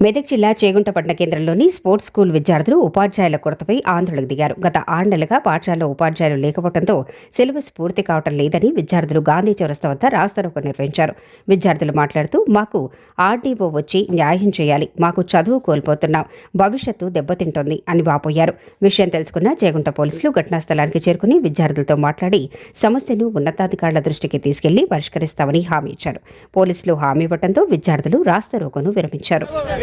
మెదక్ జిల్లా చేగుంటపట్న కేంద్రంలోని sports school విద్యార్థులు ఉపాధ్యాయుల కొరతపై ఆందోళనకు దిగారు. గత ఆరు నెలలుగా పాఠశాలలో ఉపాధ్యాయులు లేకపోవడంతో సిలబస్ పూర్తి కావటం లేదని విద్యార్థులు గాంధీ చౌరస్తా వద్ద రాస్తారోకో నిర్వహించారు. విద్యార్థులు మాట్లాడుతూ మాకు ఆర్డీఓ వచ్చి న్యాయం చేయాలి. మాకు చదువు కోల్పోతున్నాం. భవిష్యత్తు దెబ్బతింటోంది అని వాపోయారు. విషయం తెలుసుకున్న చేగుంట పోలీసులు ఘటనా స్థలానికి చేరుకుని విద్యార్థులతో మాట్లాడి సమస్యను ఉన్నతాధికారుల దృష్టికి తీసుకెళ్ళి పరిష్కరిస్తామని హామీ ఇచ్చారు. పోలీసులు హామీ ఇవ్వడంతో విద్యార్థులు రాస్తారోకోను విరమించారు.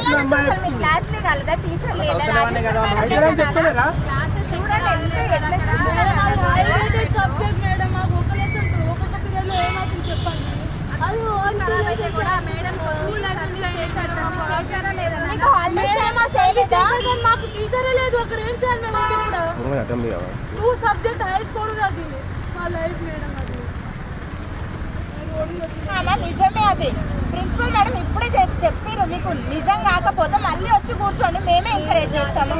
చెప్పు క్లాస్లే కలదా టీచర్ లేదా రాజేశ్వరి మేడం చూడండి ఎంత ఎట్లా చేస్తున్నారో. సబ్జెక్ట్ మేడం మాకు ఒక లెసన్ ఒక్కొక్క పీరియడ్ లో ఏమవుతుంది చెప్పండి అది మీకు హాలిడేస్ టైం ఆ చేయలేదా మాకు టీచరే లేదు అక్కడ ఏం చేయాలి మేము ఇక్కడ టూ సబ్జెక్ట్ హై స్కూల్ అది మా లైఫ్ మేడం అది అలా నిజమే అది ప్రిన్సిపల్ మేడం చెప్పారు చెప్పిర్రు మీకు నిజం కాకపోతే మళ్ళీ వచ్చి కూర్చోండి. మేమే ఎంకరేజ్ చేస్తాము.